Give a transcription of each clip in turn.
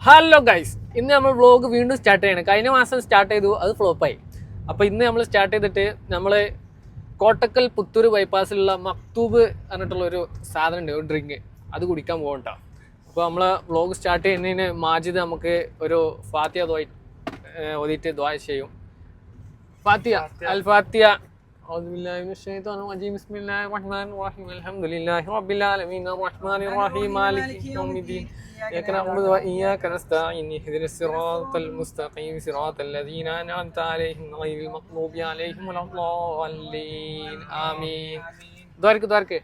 Hello guys ഇന്ന് നമ്മൾ vlog വീണ്ടും സ്റ്റാർട്ട് ചെയ്യണം കഴിഞ്ഞ മാസം സ്റ്റാർട്ട് ചെയ്തു അത് ഫ്ലോപ്പായി അപ്പോൾ ഇന്ന് നമ്മൾ സ്റ്റാർട്ട് ചെയ്തിട്ട് നമ്മൾ കോട്ടക്കൽ പുത്തൂർ ബൈപ്പാസിലുള്ള മക്തൂബ് പറഞ്ഞിട്ടുള്ള ഒരു സാധനം ഉണ്ട് ഒരു ഡ്രിങ്ക് അത് കുടിക്കാൻ പോകണ്ട അപ്പോൾ നമ്മൾ വ്ളോഗ് സ്റ്റാർട്ട് ചെയ്യുന്നതിന് മാജിദ് നമുക്ക് ഒരു ഫാത്തിയ ദ്വാ ഓതിയിട്ട് ദ്വാ ചെയ്യും ഫാത്തിയ അൽ ഫാത്തിയ أعوذ بالله من الشيطان الرجيم بسم الله الرحمن الرحيم الحمد لله رب العالمين الرحمن الرحيم مالك يوم الدين إياك نعبد وإياك نستعين اهدنا الصراط المستقيم صراط الذين أنعمت عليهم غير المغضوب عليهم ولا الضالين آمين ദ്വാരക്ക് ദ്വാരക്ക്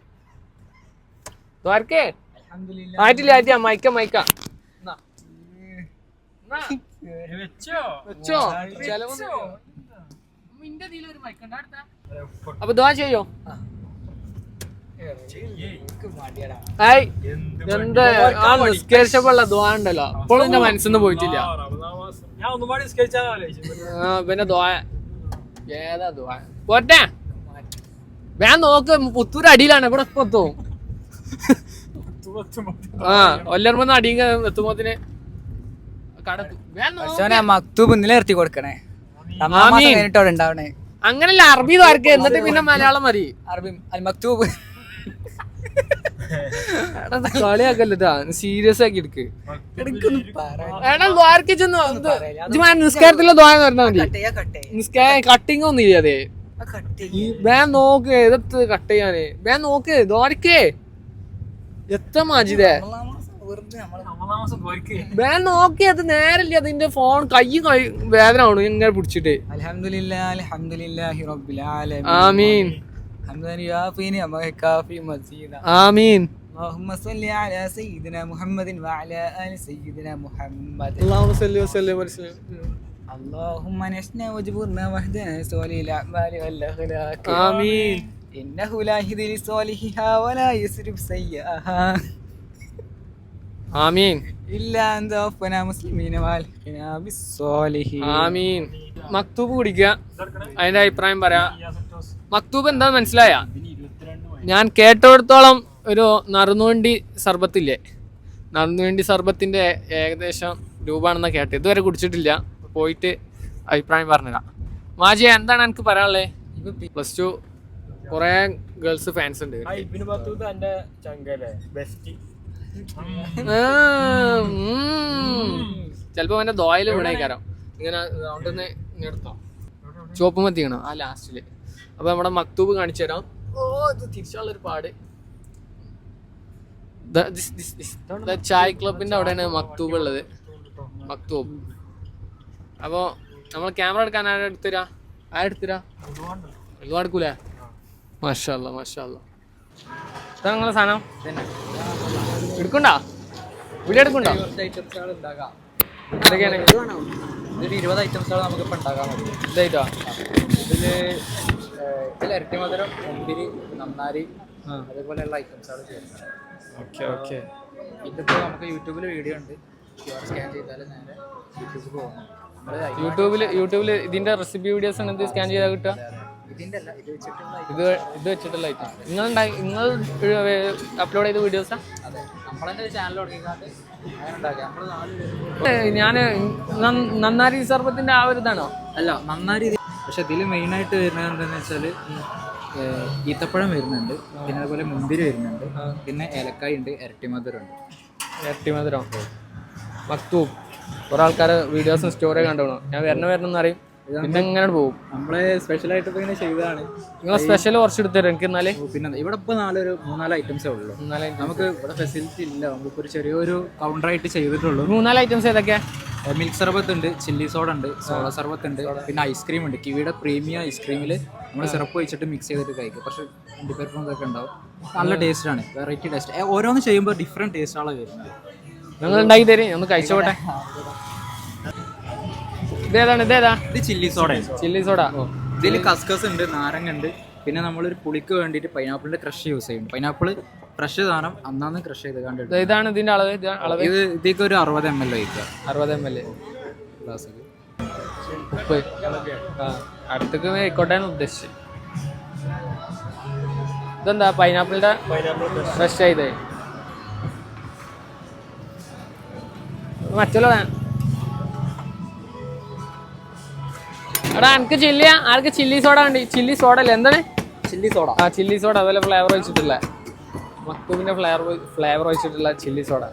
ദ്വാരക്ക് ആയിട്ടില്ല ആയിട്ടില്ല മൈക്ക മൈക്ക എന്നാ. എന്നാ. വെച്ചോ ചെലവ് അപ്പൊ ദ്വാ ചെയ്യോ ഹായ് എന്താ ആ നിസ്കരിച്ചപ്പോഴുള്ള ദ്വാ ഉണ്ടല്ലോ ഇപ്പോഴും എന്റെ മനസ്സിന്ന് പോയിട്ടില്ല. പിന്നെ ദ്വാ. ഏതാ ദ്വാ? പോട്ടെ. ഞാൻ നോക്ക് പുത്തൂർ അടിയിലാണ്. ഇവിടെ എത്തും? ആ ഒല്ലർമെന്ന് അടിയും എത്തുമ്പോത്തിന്. മക്തൂബ് കൊടുക്കണേ. കഴിഞ്ഞിട്ട് അവിടെ ഉണ്ടാവണേ. അങ്ങനല്ല അറബി ദ്വാരക്ക് എന്നിട്ട് പിന്നെ മലയാളം മതി. അറബി അൽ മക്തൂബ്. സീരിയസ് ആക്കി എടുക്ക്. നിസ്കാരത്തിലെ ദ്വാരം മതി. ചെയ്യാ. കട്ടിങ് ഒന്നും ഇല്ല അതെ? ആ വേൻ നോക്ക് എതിർത്ത് കട്ട് ചെയ്യാന്. വേൻ നോക്ക് ദ്വാരക്കേ. എത്ര മാജിതേ വേൻ നോക്കി അത് നേരല്ല അതിന്റെ ഫോൺ കൈ വേദന ആവണു ഇങ്ങനെ പിടിച്ചിട്ട്. അൽഹംദുലില്ലാ അൽഹംദുലില്ലാഹി റബ്ബിൽ ആലമീൻ. ആമീൻ. ഹംദൻ യാഫി നിഅമഹ കാഫി മസീദ ആമീൻ اللهم صل على سيدنا محمد وعلى آل سيدنا محمد اللهم صل وسلم وسلم اللهم نحن وجبرنا واهدنا سوالي الأعمال والأخلاق آمين إنه لا يهدي لصالحها ولا يسرف سيئها ആമീൻ إلا أن توفنا مسلمين والحقنا بالصالحين ആമീൻ മക്തൂബ് കുടിക്കുക അതിന്റെ അഭിപ്രായം പറയാ മക്തൂബ് എന്താ മനസ്സിലായ? ഞാൻ കേട്ടിടത്തോളം ഒരു നറുന്നുവണ്ടി സർബത്തില്ലേ? നറുന്നുവണ്ടി സർബത്തിന്റെ ഏകദേശം രൂപമാണെന്നാണ് കേട്ടത്. ഇതുവരെ കുടിച്ചിട്ടില്ല. പോയിട്ട് അഭിപ്രായം പറഞ്ഞുതരാം. മാജി എന്താണ് എനിക്ക് പറയാനുള്ളത് പ്ലസ് ടു കൊറേ ഗേൾസ് ഫാൻസ് ഉണ്ട്. ചിലപ്പോ എന്റെ ദോയിൽ അവന്റെ ദോയൽ വീണേക്കാരം. ഇങ്ങനെ റൗണ്ടിന്ന് ഇങ്ങെടുത്തോ ചുവപ്പ് ആ ലാസ്റ്റിൽ അപ്പൊ നമ്മുടെ മക്തൂബ് കാണിച്ചു തരാം. ഓ ഇത് തിരിച്ചുള്ള ഒരു പാട്. ചായ് ക്ലബിന്റെ അവിടെയാണ് മക്തൂബ് ഉള്ളത്. മക്തൂബ്. അപ്പോ നമ്മൾ ക്യാമറ എടുക്കാൻ ആരാ എടുത്തരാ ഒന്നും എടുക്കൂലേ? മാഷല്ല മാഷല്ല ഇതാ നിങ്ങളെ സാധനം. എടുക്കണ്ടാ? ഇവിടെ എടുക്കണ്ടോ? എന്തൊക്കെയാണ്? ഇതിൽ ഇരുപത് ഐറ്റംസുകൾ നമുക്ക് ഇപ്പം ഉണ്ടാക്കാൻ പറ്റും. ഇതായിട്ടോ. ഇതിൽ ഇതിൽ ഇരട്ടി മധുരം മുന്തിരി നന്നാരി അതേപോലെയുള്ള ആണ് ചെയ്യുന്നത്. Okay okay. ഇതിപ്പോൾ നമുക്ക് യൂട്യൂബിൽ വീഡിയോ ഉണ്ട്. ക്യു ആർ സ്കാൻ ചെയ്താൽ നേരെ യൂട്യൂബിൽ പോകണം യൂട്യൂബിൽ യൂട്യൂബിൽ ഇതിന്റെ റെസിപ്പി വീഡിയോസ് ആണ് ഇത് സ്കാൻ ചെയ്താൽ കിട്ടുക? ഇത് വെച്ചിട്ടുള്ള ഇത് ഇത് വെച്ചിട്ടുള്ള ഐറ്റം നിങ്ങൾ ഉണ്ടായി നിങ്ങൾ അപ്ലോഡ് ചെയ്ത വീഡിയോസാ അതെ നമ്മളെന്റെ ഒരു ചാനൽ തുടങ്ങിക്കാണ്ട് അങ്ങനെ ഉണ്ടാക്കുക നമ്മൾ നാല് ഞാൻ നന്നാരി സർബത്തിന്റെ ആ ഒരു ഇതാണോ? അല്ല നന്നായി പക്ഷെ ഇതിൽ മെയിനായിട്ട് വരുന്നത് എന്താണെന്ന് വെച്ചാൽ ഈത്തപ്പഴം വരുന്നുണ്ട് പിന്നെ അതുപോലെ മുന്തിരി വരുന്നുണ്ട് പിന്നെ ഏലക്കായ ഉണ്ട് ഇരട്ടി മധുരം ഉണ്ട്. ഇരട്ടി മധുരം. മക്തൂബ് കുറെ ആൾക്കാരെ വീഡിയോസും സ്റ്റോറിയും കണ്ടോണോ ഞാൻ വരണ വരണം അറിയും. പിന്നെ ഇങ്ങനെ പോകും. നമ്മളെ സ്പെഷ്യൽ ആയിട്ട് ഇങ്ങനെ ചെയ്തതാണ്. നിങ്ങളെ സ്പെഷ്യൽ കുറച്ച് എടുത്തരും എനിക്ക് എന്നാലേ. പിന്നെ ഇവിടെ ഇപ്പൊ നാലൊരു മൂന്നാൽ ഐറ്റംസേ ഉള്ളൂ. നമുക്ക് ഇവിടെ ഫെസിലിറ്റി ഇല്ല. നമുക്ക് ഒരു ചെറിയൊരു കൗണ്ടറായിട്ട് ചെയ്തിട്ടുള്ളൂ. മൂന്നാൽ ഐറ്റംസ് ഏതൊക്കെയാ മിൽക്ക് സർബത്ത് ഉണ്ട് ചില്ലി സോഡ ഉണ്ട് സോഡ സർബത്ത് ഉണ്ട് പിന്നെ ഐസ്ക്രീം ഉണ്ട്. കിവിയുടെ പ്രീമിയം ഐസ്ക്രീമിൽ നമ്മൾ സിറപ്പ് വെച്ചിട്ട് മിക്സ് ചെയ്തിട്ട് കഴിക്കും. പക്ഷേ അണ്ടിപ്പരിപ്പും ഇതൊക്കെ ഉണ്ടാവും. നല്ല ടേസ്റ്റ് ആണ്. വെറൈറ്റി ടേസ്റ്റ് ഓരോന്ന് ചെയ്യുമ്പോൾ ഡിഫറെന്റ് ടേസ്റ്റാണ് വരുന്നത്. നിങ്ങൾ ഉണ്ടാക്കി തരും. ഒന്ന് കഴിച്ചോട്ടെ. ഇതേതാണ് ഇതേതാ? ഇത് ചില്ലി സോഡ ചില്ലി സോഡ ഇതിൽ കസ്കസ് ഉണ്ട് നാരങ്ങ ഉണ്ട്. പിന്നെ നമ്മളൊരു പുളിക്ക് വേണ്ടിട്ട് പൈനാപ്പിളിന്റെ ക്രഷ് യൂസ് ചെയ്യും. പൈനാപ്പിൾ ഫ്രഷ് സാധനം അന്നാന്ന് ക്രഷ് ചെയ്ത് കണ്ടിട്ട് ഇതാണ് ഇതിന്റെ അളവ് ഇത് അളവ്. ഇത് ഇതിലേക്ക് ഒരു അറുപത് എം എൽ ഒഴിക്കുക അറുപത് എം എൽ ഗ്ലാസ്സിൽ ഉപ്പ്. ആ അടുത്തേക്ക് ആയിക്കോട്ടെ ഉദ്ദേശിച്ചത്. ഇതെന്താ പൈനാപ്പിളിന്റെ പൈനാപ്പിൾ ഫ്രഷ് ചെയ്തേ മറ്റുള്ള എടാ എനിക്ക് ചില്ലിയ ആർക്ക് ചില്ലി സോഡ ഉണ്ട് ചില്ലി സോഡ അല്ലേ? എന്താണ്? ചില്ലി സോഡ ആ ചില്ലി സോഡ അതുപോലെ ഫ്ലേവർ വെച്ചിട്ടില്ല മക്കൂബിന്റെ ഫ്ലേവർ ഫ്ലേവർ വെച്ചിട്ടുള്ള ചില്ലി സോഡ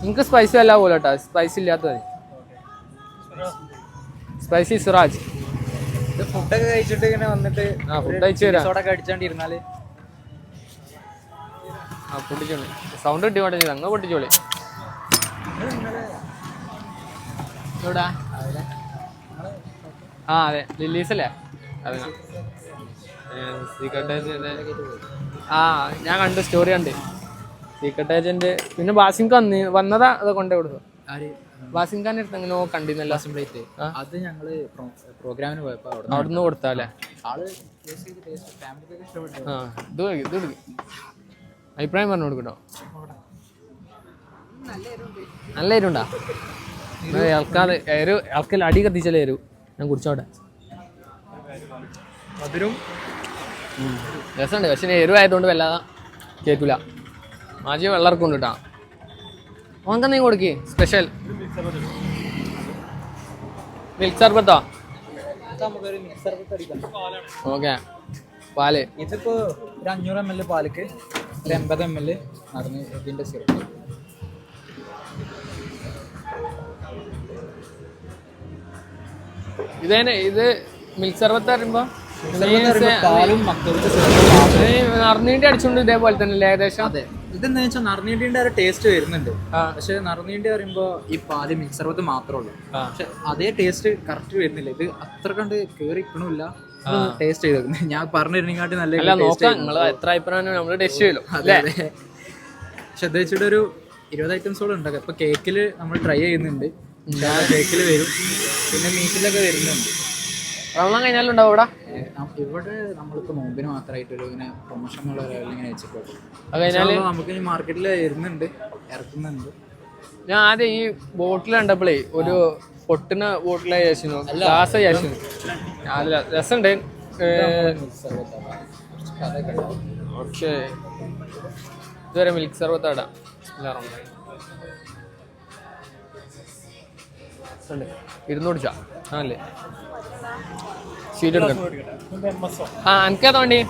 നിങ്ങൾക്ക് സ്പൈസി അല്ല പോലെ കേട്ടോ സ്പൈസി ഇല്ലാത്തത്. സ്പൈസി സുറാജ് ഇത് ഫുഡൊക്കെ കഴിച്ചിട്ട് ഇങ്ങനെ വന്നിട്ട് ആ ഫുഡ് അയച്ചു തരാം സോഡ ഒക്കെ അടിച്ചോണ്ടിരുന്നാൽ. ആ പൊട്ടിച്ചോളി. സൗണ്ട് കിട്ടി അങ്ങ് പൊട്ടിച്ചോളി. എവിടാ? ആ അതെ. ലില്ലീസ് അല്ലേ അതെ സീക്രട്ട് ഏജന്റ് ആ ഞാൻ കണ്ടു. സ്റ്റോറി കണ്ട്. Secret agent. പിന്നെ ബാസിംഗ് വന്ന് വന്നതാ അത് കൊണ്ടേ കൊടുത്തു ആര്? ബാസിംഗ് ഖാൻ അടുത്ത് അങ്ങനെ കണ്ടിരുന്നല്ലോ പ്ലേറ്റ് അത് ഞങ്ങൾ പ്രോഗ്രാമിന് പോയപ്പോ അവിടെ ഫാമിലിക്കൊക്കെ ഇഷ്ടപ്പെട്ടു. ആ ഇത് ഇത്. അഭിപ്രായം പറഞ്ഞു കൊടുക്കട്ടോ നല്ല എരുണ്ടാ ഇളക്കാതെ എരു ഇളക്കൽ അടി കത്തിച്ചാലേ എരു ഞാൻ കുടിച്ചോട്ടെ മധുരം? രസമുണ്ട്. പക്ഷെ എരു ആയതുകൊണ്ട് വല്ലാതെ കേൾക്കില്ല മാജി വെള്ളം ഉണ്ട് കേട്ടോ. ഓനക്ക് നീ കൊടുക്കി? സ്പെഷ്യൽ മിൽക്ക് സർബത്തോ? ഓക്കെ പാൽ. ഇതിപ്പോ ഒരു അഞ്ഞൂറ് എം എൽ പാലിക്ക്. ഒരു എൺപത് എം എൽ നടന്ന് ഇതിന്റെ സിറപ്പ് ഇതേനെ ഇത് മിൽക്ക് സർബത്ത് പറയുമ്പോ നറുനീണ്ടി അടിച്ചുകൊണ്ട് ഇതേപോലെ തന്നെ ഏകദേശം? അതെ. ഇതെന്താ വെച്ചാൽ നറുനീണ്ടിന്റെ ഒരു ടേസ്റ്റ് വരുന്നുണ്ട്. പക്ഷെ നറുനീണ്ടി പറയുമ്പോ ഈ പാൽ മിക്സർ സർബത്ത് മാത്രമേ ഉള്ളൂ പക്ഷെ അതേ ടേസ്റ്റ് കറക്റ്റ് വരുന്നില്ല. ഇത് അത്ര കണ്ട് കേറി ഇക്കണില്ല ടേസ്റ്റ് ചെയ്തേക്കുന്നത് ഞാൻ പറഞ്ഞിരുന്നെങ്കിൽ നല്ല നോക്കാം നിങ്ങൾ എത്ര അഭിപ്രായം നമ്മൾ ടേസ്റ്റ് ചെയ്യലോ അതെ അതെ. പക്ഷെ അത് വെച്ചിട്ട് ഒരു ഇരുപത് ഐറ്റംസോളം ഉണ്ടാക്കാം ഇപ്പൊ കേക്കിൽ നമ്മൾ ട്രൈ ചെയ്യുന്നുണ്ട്. കേക്കിൽ വരും. പിന്നെ മീറ്റിലൊക്കെ വരുന്നുണ്ട്. റമദാൻ കഴിഞ്ഞാലും ഉണ്ടാവും ഇവിടെ ഇവിടെ നമ്മളിപ്പോ നോമ്പിന് മാത്രമായിട്ടൊരു ഇങ്ങനെ പ്രൊമോഷനുള്ള ഇങ്ങനെ വെച്ചിട്ടുള്ളൂ. അത് കഴിഞ്ഞാൽ നമുക്ക് മാർക്കറ്റിൽ വരുന്നുണ്ട് ഇറക്കുന്നുണ്ട്. ഞാൻ ആദ്യം ഈ ബോട്ടിൽ കണ്ടപ്പോഴേ ഒരു പൊട്ടിന ബോട്ടിലായി ചേച്ചിരുന്നു ഗ്ലാസ് ചേച്ചിരുന്നു അതിൽ രസമുണ്ട്. ഓക്കെ. ഇതുവരെ മിൽക്ക് സർബത്ത് ഇടാം ഇരുന്ന് കുടിച്ചാ ആണല്ലേ? ഷീറ്റ് എടുക്കണം. ആ എനിക്കതാ വേണ്ടി?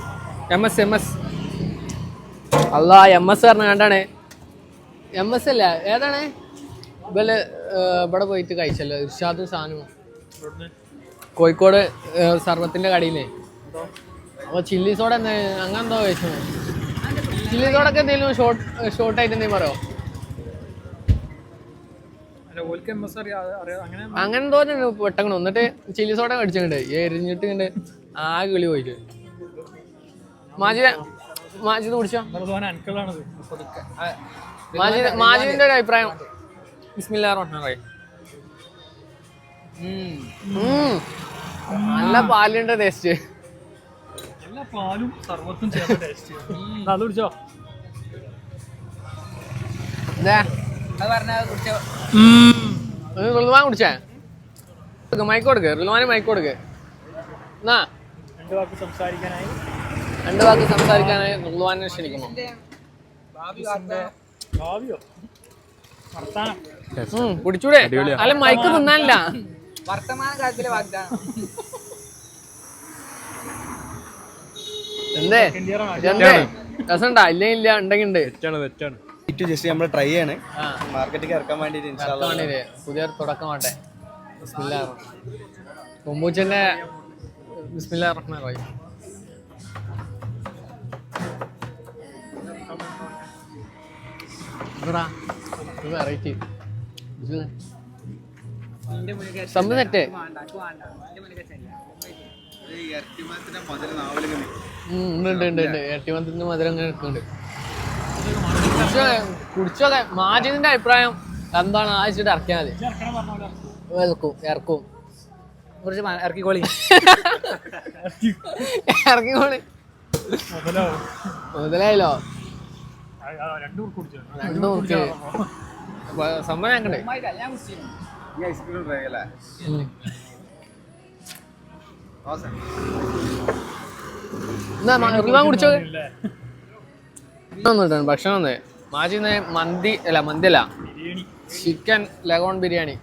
എം എസ് എം എസ് അല്ല എം എസ് പറഞ്ഞ കണ്ടാണ്. എം എസ് അല്ല ഏതാണ്? ഇവൽ ഇവിടെ പോയിട്ട് കഴിച്ചല്ലോ ഇർഷാദും സാധനവും കോഴിക്കോട് സർവത്തിന്റെ കടയിലേ. അപ്പൊ ചില്ലി സോഡ എന്താ അങ്ങനെ എന്തോ കഴിച്ചു ചില്ലി സോഡൊക്കെ എന്തെങ്കിലും ഷോർട്ട് ഷോർട്ട് ആയിട്ട് എന്തെങ്കിലും പറയോ? അങ്ങനെ അങ്ങനെ പെട്ടെന്ന് പെട്ടങ്ങണം എന്നിട്ട് ചില്ലി സോഡ മേടിച്ചിട്ടുണ്ട് എരിഞ്ഞിട്ട് ഇങ്ങനെ ആ കിളി പോയിട്ട്. മാജി മാജിത് കുടിച്ചോ മാജിദ് മാജിദിന്റെ ഒരു അഭിപ്രായം ബിസ്മില്ലാ റഹ്മാൻ റഹീം. നല്ല പാലിന്റെ ടേസ്റ്റ് നല്ല പാലും സർവത്തും ചേർന്ന ടേസ്റ്റ് കുടിച്ചോ. റിൽവാൻ കുടിച്ചേ? മൈക്ക് കൊടുക്ക്. റിൽവാന് മൈക്ക് കൊടുക്ക്. എന്നാ? രണ്ട് വാക്ക് സംസാരിക്കാനായി. രണ്ട് വാക്ക് സംസാരിക്കാനായി റിൽവാനെ ഉം, കുടിച്ചൂടെ? അല്ല മൈക്ക് തിന്നാനില്ല. വർത്തമാനകാലത്തിലെ വാഗ്ദാനം എന്തേ? എന്തേ? രസണ്ടാ ഇല്ല ഇല്ല ഉണ്ടെങ്കിൽ ഉണ്ട്. തെറ്റാണ്. ജസ്റ്റ് നമ്മൾ ട്രൈ ചെയ്യണം. മാർക്കറ്റിൽ ഇറക്കാൻ വേണ്ടിട്ട് പുതിയ തുടക്കം വേണ്ടേ? കൊമ്പൂച്ചന്റെ ബിസ്മില്ലാ റഹ്മാൻ റഹീം. വെറൈറ്റി സംഭവം തെറ്റേ. ഉണ്ട് ഉണ്ട് ഉണ്ട്. മധുരം അങ്ങനെ എടുക്കുന്നുണ്ട്. കുടിച്ചോക്കെ മാജിദിന്റെ അഭിപ്രായം എന്താണ്? ആ വെച്ചിട്ട് ഇറക്കിയാൽ മതി. ഇറക്കും ഇറക്കും. കുറച്ച് ഇറക്കിക്കോളി. ഇറക്കിക്കോളി. മുതലായില്ലോ. രണ്ടു കുടിച്ചോ സംഭവം ഞാൻ ഈ ഐസ്ക്രീം എന്നാ റിവാൻ കുടിച്ചോ ഒന്നും ഭക്ഷണം ഒന്നേ മാജിന്ന് മന്തി അല്ല മന്തി അല്ല ബിരിയാണി. Chicken leghorn biryani.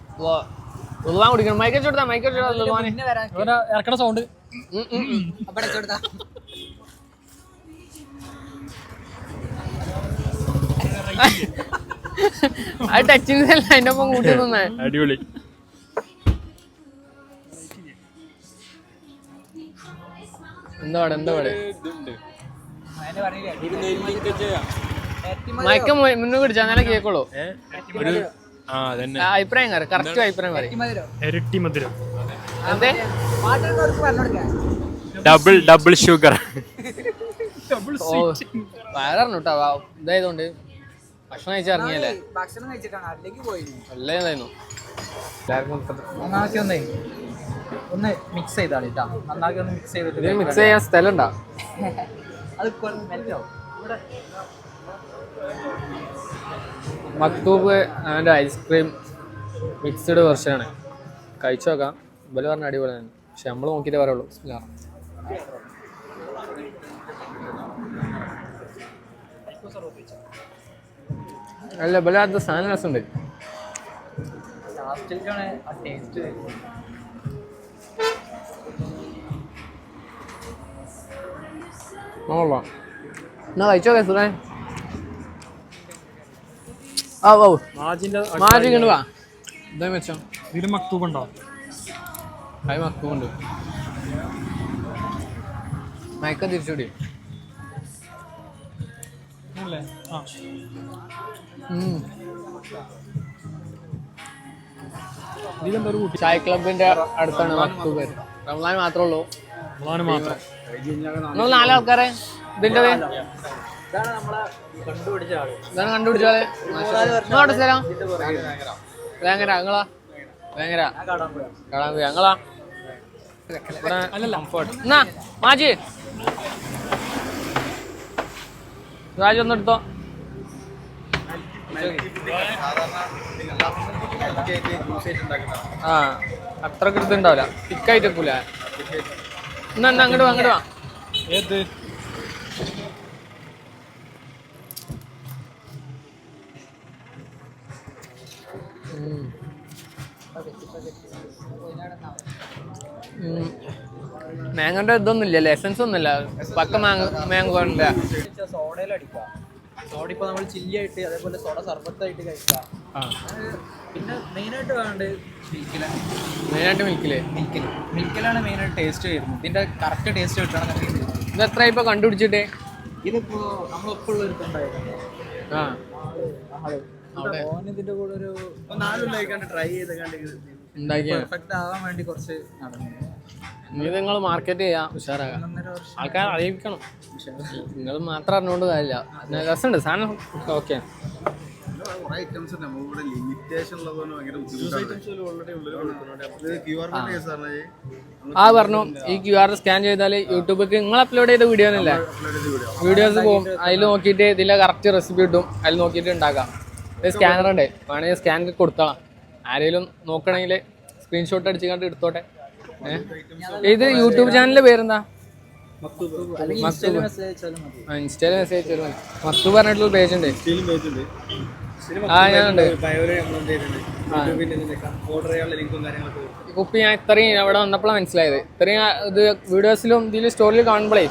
ഉൾവാൻ കുടിക്കണം. മൈക്കൽ ചോട്ടാ മൈക്കൽ ചോട്ടാ ഇറക്കണ സൗണ്ട് അത് ടച്ചിങ് അല്ല അതിന്റെ ഒപ്പം കൂട്ടി നിന്നേ. അടിപൊളി. എന്താ പാടെ എന്താ പാട്? മയക്ക മുന്നേ പിടിച്ചാ എന്നാലേ കേക്കുള്ളൂ. അഭിപ്രായം കറി കറക്റ്റ് അഭിപ്രായം പറയും. ഇരട്ടി മധുരം എന്തേ? ഡബിൾ ഡബിൾ ഷുഗർ വയററിഞ്ഞു കേട്ടോ ഇതായതുകൊണ്ട് ഭക്ഷണം കഴിച്ചിറങ്ങിയല്ലേ ഭക്ഷണം കഴിച്ചിട്ടാണ്? അതിലേക്ക് പോയിരുന്നു ഇതായിരുന്നു. എല്ലാവർക്കും ഒന്നേ ഒന്ന് മിക്സ് ചെയ്താണ് കേട്ടോ നന്നാക്കി ഒന്ന് മിക്സ് ചെയ്തിട്ട് മിക്സ് ചെയ്യാൻ സ്ഥലം ഉണ്ടാ? അത് ഇവിടെ മക്തൂബ് അവന്റെ ഐസ്ക്രീം മിക്സ്ഡ് വെർഷനാണ് കഴിച്ചു നോക്കാം. ഇവർ പറഞ്ഞ അടിപൊളി തന്നെ പക്ഷെ നമ്മൾ നോക്കിയിട്ടേ പറയുള്ളൂ. അല്ല ഇവലെ അത് സാധനം രസമുണ്ട്. ലാസ്റ്റിലേക്കാണ് ആ ടേസ്റ്റ് നോക്കാം എന്നാ കഴിച്ചോ സുഖേ ആ ഓ മാജിന്റെ മാറ്റി കണ്ടു വാ. ഇതാ മെച്ചം. ഇതിന് മക്തൂബ് ഉണ്ടോ? അത് മക്കുണ്ട് മയക്കം തിരിച്ചുകൂടി അല്ലേ ആ. ചായ ക്ലബിന്റെ അടുത്താണ് മക്തൂബ് റംലാൻ മാത്രമേ ഉള്ളൂ. മാത്രം. നിങ്ങൾ നാലാൾക്കാരെ? ഇതിന്റെ ഇതാണ് കണ്ടുപിടിച്ച ആൾ. സ്ഥലം? വേങ്ങര നിങ്ങളാ? വേങ്ങര പോയി ഞങ്ങളാ എന്നാ മാജി. രാജ് ഒന്നെടുത്തോ ആ അത്രയ്ക്ക് എടുത്തുണ്ടാവില്ല തിക്കായിട്ട് വെക്കൂല. എന്നാ അങ്ങോട്ട് വാ അങ്ങോട്ട് വാ. ഏത്? മാങ്ങോന്റെ ഇതൊന്നും ഇല്ല ലെസൻസ് ഒന്നുമില്ല. പക്ക മാങ്ങ മാങ്കോ ഉണ്ട് സോഡ ഇപ്പൊ നമ്മൾ ചില്ലി ആയിട്ട് അതേപോലെ സോഡ സർബത്തായിട്ട് കഴിക്കാം പിന്നെ മെയിനായിട്ട് വേണ്ടത് മിൽക്കിലാണ്. മെയിനായിട്ട് മിൽക്കിൽ? മിൽക്കിൽ മിൽക്കിലാണ് മെയിനായിട്ട് ടേസ്റ്റ് വരുന്നത്. കറക്റ്റ് ടേസ്റ്റ് കിട്ടണം ഇത് എത്ര ഇപ്പൊ കണ്ടുപിടിച്ചിട്ട്? ഇതിപ്പോ നമ്മളൊപ്പമുള്ള ഒരു ഒരുത്തുണ്ടായിരുന്നു ആ. അവിടെ. കൂടെ ഒരു ട്രൈ പെർഫെക്റ്റ് ആവാൻ വേണ്ടി കുറച്ച് നടന്നു. നിങ്ങൾ മാർക്കറ്റ് ചെയ്യാം. ഉഷാറാകാം ആൾക്കാരെ ആൾക്കാർ അറിയിക്കണം നിങ്ങൾ മാത്രം അറിഞ്ഞുകൊണ്ട് കാര്യമില്ല. രസമുണ്ട് സാധനം. ഓക്കെ. കുറെ ഐറ്റംസ് ഉണ്ട്. നമുക്ക് ഇവിടെ ലിമിറ്റേഷൻ ഉള്ളതുകൊണ്ട് ഭയങ്കര ബുദ്ധിമുട്ടാണ്. ക്യു ആർ കോഡ് ആ. പറഞ്ഞു. ഈ ക്യു ആർ സ്കാൻ ചെയ്താൽ യൂട്യൂബിലേക്ക് നിങ്ങൾ അപ്ലോഡ് ചെയ്ത വീഡിയോ അല്ലേ വീഡിയോസ് പോകും. അതിൽ നോക്കിയിട്ട് ഇതിലെ കറക്റ്റ് റെസിപ്പി കിട്ടും. അതിൽ നോക്കിയിട്ട് ഉണ്ടാക്കാം. സ്കാനർ ഉണ്ട്. വേണമെങ്കിൽ സ്കാൻ കൊടുത്തോളാം. ആരെങ്കിലും നോക്കണമെങ്കിൽ സ്ക്രീൻഷോട്ട് അടിച്ച് കണ്ട് എടുത്തോട്ടെ. ഇത് യൂട്യൂബ് ചാനലിന്റെ പേരെന്താ? മസ്തു ഇൻസ്റ്റയിൽ മെസ്സേജ് മത്തു പറഞ്ഞിട്ടുള്ള പേജ് ഉണ്ട്. കുപ്പി ഞാൻ ഇത്രയും അവിടെ വന്നപ്പോഴാണ് മനസ്സിലായത്. ഇത്രയും ഇത് വീഡിയോസിലും ഇതിൽ സ്റ്റോറിയിൽ കാണുമ്പോഴേ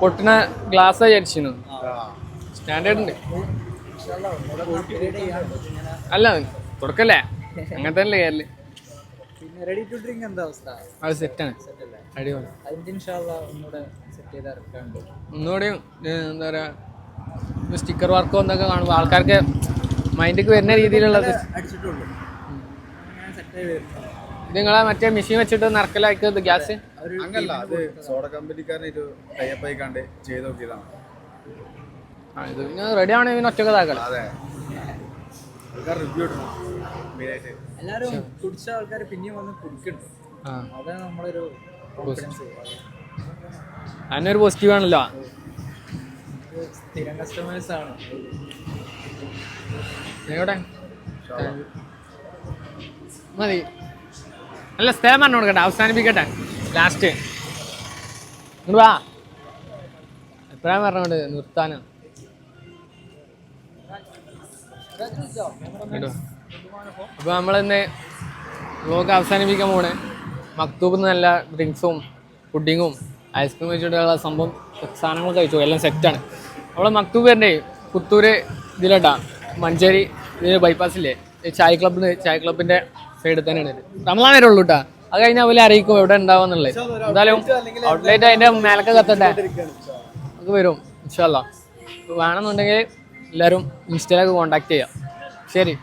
പൊട്ടിന ഗ്ലാസ് വിചാരിച്ചിരുന്നു. സ്റ്റാൻഡേർഡ് ഉണ്ട്. അല്ല തുടക്കല്ലേ? അങ്ങനത്തെ അല്ലേ കേരള റെഡി ടു ഡ്രിങ്ക് എന്താ അവസ്ഥ? അത് സെറ്റാണ് അടിപൊളി. അതിന്റെ ഇൻഷാല്ല ഒന്നുകൂടെ സെറ്റ് എന്താ പറയുക സ്റ്റിക്കർ വർക്കോ എന്തൊക്കെ കാണുമ്പോൾ ആൾക്കാർക്ക് മൈൻഡിക്ക് വരുന്ന രീതിയിലുള്ളത് നിങ്ങളെ മറ്റേ മെഷീൻ വെച്ചിട്ട് നറക്കലാക്കിയത് ഗ്യാസ്? അങ്ങനല്ല അത് സോഡ കമ്പനിക്കാരൻ ഇത് ടൈപ്പ് ആയിക്കാണ്ട് ചെയ്ത് നോക്കിയതാണ്. ആ ഇത് പിന്നെ റെഡി ആണെങ്കിൽ പിന്നെ ഒറ്റയ്ക്ക് അതെ. റിവ്യൂ ഇടണം മെയിനായിട്ട് എല്ലാവരും കുടിച്ച ആൾക്കാർ പിന്നെയും വന്ന് അതാണ് നമ്മളൊരു അതിനൊരു പോസിറ്റീവ് ആണല്ലോ. സ്ഥിരം കസ്റ്റമേഴ്സ് ആണ്. മതി. അല്ല സ്ഥലം പറഞ്ഞു കൊടുക്കട്ടെ അവസാനിപ്പിക്കട്ടെ. ലാസ്റ്റ് ഇങ്ങോട്ട് വാ. എപ്പോഴാണ് പറഞ്ഞോണ്ട് നിർത്താനാ? അപ്പൊ അപ്പോൾ നമ്മളിന്ന് വ്ലോഗ് അവസാനിപ്പിക്കാൻ പോണേ. മക്തൂബ് നല്ല ഡ്രിങ്ക്സും പുഡിങ്ങും ഐസ്ക്രീം വെച്ചിട്ടുള്ള സംഭവം സാധനങ്ങൾ കഴിച്ചു. എല്ലാം സെറ്റാണ് നമ്മളെ മക്തൂബ് പുത്തൂർ പുത്തൂര് ഇതിലട്ടാ മഞ്ചേരി ഇതിൽ ബൈപ്പാസില്ലേ ചായ ക്ലബിന് ചായ ക്ലബിന്റെ സൈഡിൽ തന്നെയാണ് റമദാൻ വരെ ഉള്ളൂ കേട്ടോ അത് കഴിഞ്ഞാൽ അവരെ അറിയിക്കും എവിടെ ഉണ്ടാവുന്നുള്ളത് എന്തായാലും ഔട്ട്ലെറ്റ് അതിന്റെ മേലൊക്കെ കത്തട്ടെ നമുക്ക് വരും ഇൻഷാല്ല വേണമെന്നുണ്ടെങ്കിൽ എല്ലാവരും ഇൻസ്റ്റയിലൊക്കെ കോണ്ടാക്ട് ചെയ്യാം. ശരി.